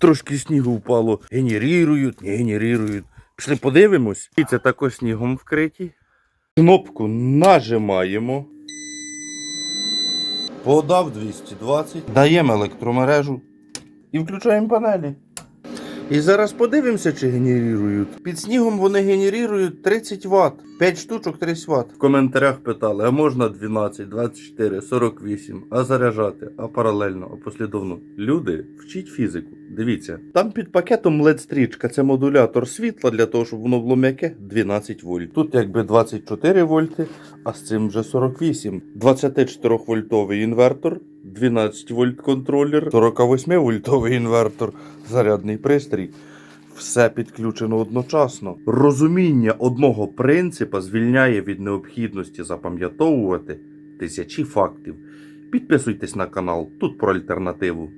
трошки снігу впало. Генерірують, не генерірують. Пішли подивимось. І це також снігом вкриті. Кнопку нажимаємо. Подав 220. Даємо електромережу. І включаємо панелі. І зараз подивимося, чи генерірують. Під снігом вони генерірують 30 Вт. 5 штучок 30 Вт. В коментарях питали, а можна 12, 24, 48, а заряджати, а паралельно, а послідовно. Люди, вчіть фізику. Дивіться, там під пакетом LED стрічка це модулятор світла для того, щоб воно було м'яке 12 вольт. Тут якби 24 вольти, а з цим вже 48. 24 вольтовий інвертор. 12 вольт контролер, 48 вольтовий інвертор, зарядний пристрій. Все підключено одночасно. Розуміння одного принципа звільняє від необхідності запам'ятовувати тисячі фактів. Підписуйтесь на канал, тут про альтернативу.